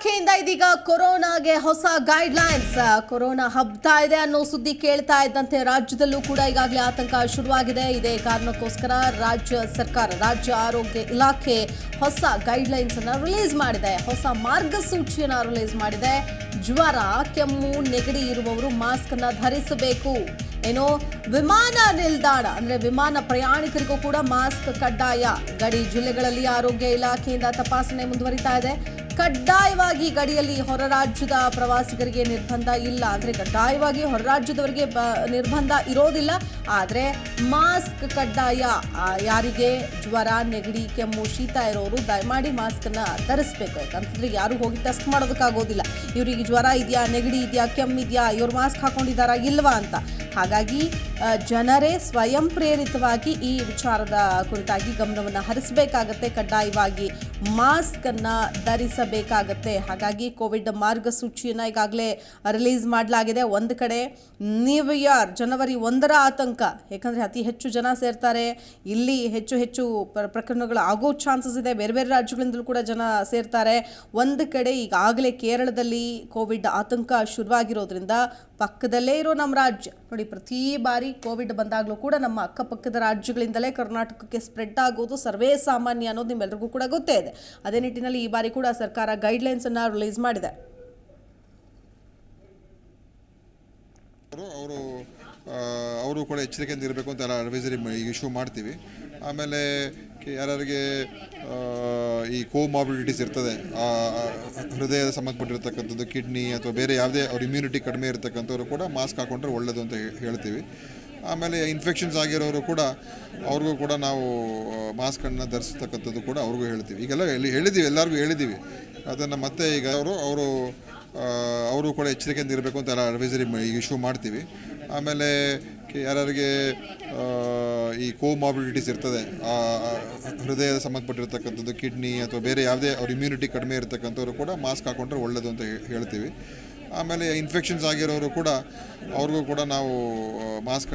ಇಲಾಖೆಯಿಂದ ಇದೀಗ ಕೊರೋನಾಗೆ ಹೊಸ ಗೈಡ್ಲೈನ್ಸ್ ಕೊರೋನಾ ಹಬ್ತಾ ಇದೆ ಅನ್ನೋ ಸುದ್ದಿ ಕೇಳ್ತಾ ಇದ್ದಂತೆ ರಾಜ್ಯದಲ್ಲೂ ಕೂಡ ಈಗಾಗಲೇ ಆತಂಕ ಶುರುವಾಗಿದೆ. ಇದೇ ಕಾರಣಕ್ಕೋಸ್ಕರ ರಾಜ್ಯ ಸರ್ಕಾರ, ರಾಜ್ಯ ಆರೋಗ್ಯ ಇಲಾಖೆ ಹೊಸ ಗೈಡ್ಲೈನ್ಸ್ ಅನ್ನ ರಿಲೀಸ್ ಮಾಡಿದೆ. ಹೊಸ ಮಾರ್ಗಸೂಚಿಯನ್ನು ರಿಲೀಸ್ ಮಾಡಿದೆ. ಜ್ವರ, ಕೆಮ್ಮು, ನೆಗಡಿ ಇರುವವರು ಮಾಸ್ಕ್ ಅನ್ನ ಧರಿಸಬೇಕು. ಏನು ವಿಮಾನ ನಿಲ್ದಾಣ, ಅಂದ್ರೆ ವಿಮಾನ ಪ್ರಯಾಣಿಕರಿಗೂ ಕೂಡ ಮಾಸ್ಕ್ ಕಡ್ಡಾಯ. ಗಡಿ ಜಿಲ್ಲೆಗಳಲ್ಲಿ ಆರೋಗ್ಯ ಇಲಾಖೆಯಿಂದ ತಪಾಸಣೆ ಮುಂದುವರಿತಾ ಇದೆ. ಕಡ್ಡಾಯವಾಗಿ ಗಡಿಯಲ್ಲಿ ಹೊರ ರಾಜ್ಯದ ಪ್ರವಾಸಿಗರಿಗೆ ನಿರ್ಬಂಧ ಇಲ್ಲ. ಅಂದ್ರೆ ಕಡ್ಡಾಯವಾಗಿ ಹೊರ ರಾಜ್ಯದವರಿಗೆ ನಿರ್ಬಂಧ ಇರೋದಿಲ್ಲ. ಆದರೆ ಮಾಸ್ಕ್ ಕಡ್ಡಾಯ ಯಾರಿಗೆ? ಜ್ವರ, ನೆಗಡಿ, ಕೆಮ್ಮು, ಶೀತ ಇರೋರು ದಯಮಾಡಿ ಮಾಸ್ಕ್ ಅನ್ನ ಧರಿಸ್ಬೇಕು. ಯಾಕಂತಂದ್ರೆ ಯಾರು ಹೋಗಿ ಟೆಸ್ಟ್ ಮಾಡೋದಕ್ಕಾಗೋದಿಲ್ಲ. ಇವರಿಗೆ ಜ್ವರ ಇದೆಯಾ, ನೆಗಡಿ ಇದೆಯಾ ಕೆಮ್ಮಿದೆಯಾ ಇವ್ರು ಮಾಸ್ಕ್ ಹಾಕೊಂಡಿದಾರಾ ಇಲ್ವಾ ಅಂತ. ಹಾಗಾಗಿ ಜನರೇ ಸ್ವಯಂ ಪ್ರೇರಿತವಾಗಿ ಈ ವಿಚಾರದ ಕುರಿತಾಗಿ ಗಮನವನ್ನು ಹರಿಸಬೇಕಾಗತ್ತೆ, ಕಡ್ಡಾಯವಾಗಿ ಮಾಸ್ಕ್ ಅನ್ನ ಧರಿಸಬೇಕಾಗತ್ತೆ. ಹಾಗಾಗಿ ಕೋವಿಡ್ ಮಾರ್ಗಸೂಚಿಯನ್ನು ಈಗಾಗಲೇ ರಿಲೀಸ್ ಮಾಡಲಾಗಿದೆ. ಒಂದು ಕಡೆ ನ್ಯೂ ಇಯರ್ ಜನವರಿ ಒಂದರ ಆತಂಕ. ಯಾಕಂದರೆ ಅತಿ ಹೆಚ್ಚು ಜನ ಸೇರ್ತಾರೆ. ಇಲ್ಲಿ ಹೆಚ್ಚು ಹೆಚ್ಚು ಪ್ರ- ಪ್ರಕರಣಗಳು ಆಗೋ ಚಾನ್ಸಸ್ ಇದೆ. ಬೇರೆ ಬೇರೆ ರಾಜ್ಯಗಳಿಂದಲೂ ಕೂಡ ಜನ ಸೇರ್ತಾರೆ. ಒಂದು ಕಡೆ ಈಗಾಗಲೇ ಕೇರಳದಲ್ಲಿ ಕೋವಿಡ್ ಆತಂಕ ಶುರುವಾಗಿರೋದ್ರಿಂದ ಪಕ್ಕದಲ್ಲೇ ಇರೋ ನಮ್ಮ ರಾಜ್ಯ. ನೋಡಿ, ಪ್ರತಿ ಬಾರಿ ಕೋವಿಡ್ ಬಂದಾಗಲೂ ಕೂಡ ನಮ್ಮ ಅಕ್ಕಪಕ್ಕದ ರಾಜ್ಯಗಳಿಂದಲೇ ಕರ್ನಾಟಕಕ್ಕೆ ಸ್ಪ್ರೆಡ್ ಆಗೋದು ಸರ್ವೇ ಸಾಮಾನ್ಯ ಅನ್ನೋದು ನಿಮ್ಮೆಲ್ಲರಿಗೂ ಕೂಡ ಗೊತ್ತೇ ಇದೆ. ಅದೇ ನಿಟ್ಟಿನಲ್ಲಿ ಈ ಬಾರಿ ಕೂಡ ಸರ್ಕಾರ ಗೈಡ್ಲೈನ್ಸ್ ಅನ್ನ ರಿಲೀಸ್ ಮಾಡಿದೆ. ಅವರು ಅವರು ಕೂಡ ಎಚ್ಚರಿಕೆಯಿಂದ ಇರಬೇಕು ಅಂತ ಎಲ್ಲ ಅಡ್ವೈಸರಿ ಇಶ್ಯೂ ಮಾಡ್ತೀವಿ. ಆಮೇಲೆ ಯಾರ್ಯಾರಿಗೆ ಈ ಕೋಮಾಬಿಲಿಟೀಸ್ ಇರ್ತದೆ ಹೃದಯದ ಸಂಬಂಧಪಟ್ಟಿರ್ತಕ್ಕಂಥದ್ದು ಕಿಡ್ನಿ ಅಥವಾ ಬೇರೆ ಯಾವುದೇ, ಅವ್ರ ಇಮ್ಯುನಿಟಿ ಕಡಿಮೆ ಇರತಕ್ಕಂಥವ್ರು ಕೂಡ ಮಾಸ್ಕ್ ಹಾಕೊಂಡ್ರೆ ಒಳ್ಳೆಯದು ಅಂತ ಹೇಳ್ತೀವಿ. ಆಮೇಲೆ ಇನ್ಫೆಕ್ಷನ್ಸ್ ಆಗಿರೋರು ಕೂಡ ಅವ್ರಿಗೂ ಕೂಡ ನಾವು ಮಾಸ್ಕನ್ನು ಧರಿಸ್ತಕ್ಕಂಥದ್ದು ಕೂಡ ಅವ್ರಿಗೂ ಹೇಳ್ತೀವಿ. ಈಗೆಲ್ಲ ಎಲ್ಲಿ ಹೇಳಿದ್ದೀವಿ ಎಲ್ಲರಿಗೂ ಹೇಳಿದ್ದೀವಿ ಅದನ್ನು ಮತ್ತೆ ಈಗ ಅವರು ಅವರು ಅವರು ಕೂಡ ಎಚ್ಚರಿಕೆಯಿಂದ ಇರಬೇಕು ಅಂತ ಎಲ್ಲ ಅಡ್ವೈಸರಿ ಇಶ್ಯೂ ಮಾಡ್ತೀವಿ. ಆಮೇಲೆ ಯಾರ್ಯಾರಿಗೆ ಈ ಕೋಮಾಬಿಲಿಟೀಸ್ ಇರ್ತದೆ ಹೃದಯದ ಸಂಬಂಧಪಟ್ಟಿರ್ತಕ್ಕಂಥದ್ದು ಕಿಡ್ನಿ ಅಥವಾ ಬೇರೆ ಯಾವುದೇ ಅವ್ರ ಇಮ್ಯುನಿಟಿ ಕಡಿಮೆ ಇರತಕ್ಕಂಥವ್ರು ಕೂಡ ಮಾಸ್ಕ್ ಹಾಕೊಂಡ್ರೆ ಒಳ್ಳೆಯದು ಅಂತ ಹೇಳ್ತೀವಿ. ಆಮೇಲೆ ಇನ್ಫೆಕ್ಷನ್ಸ್ ಆಗಿರೋರು ಕೂಡ ಅವ್ರಿಗೂ ಕೂಡ ನಾವು ಮಾಸ್ಕ್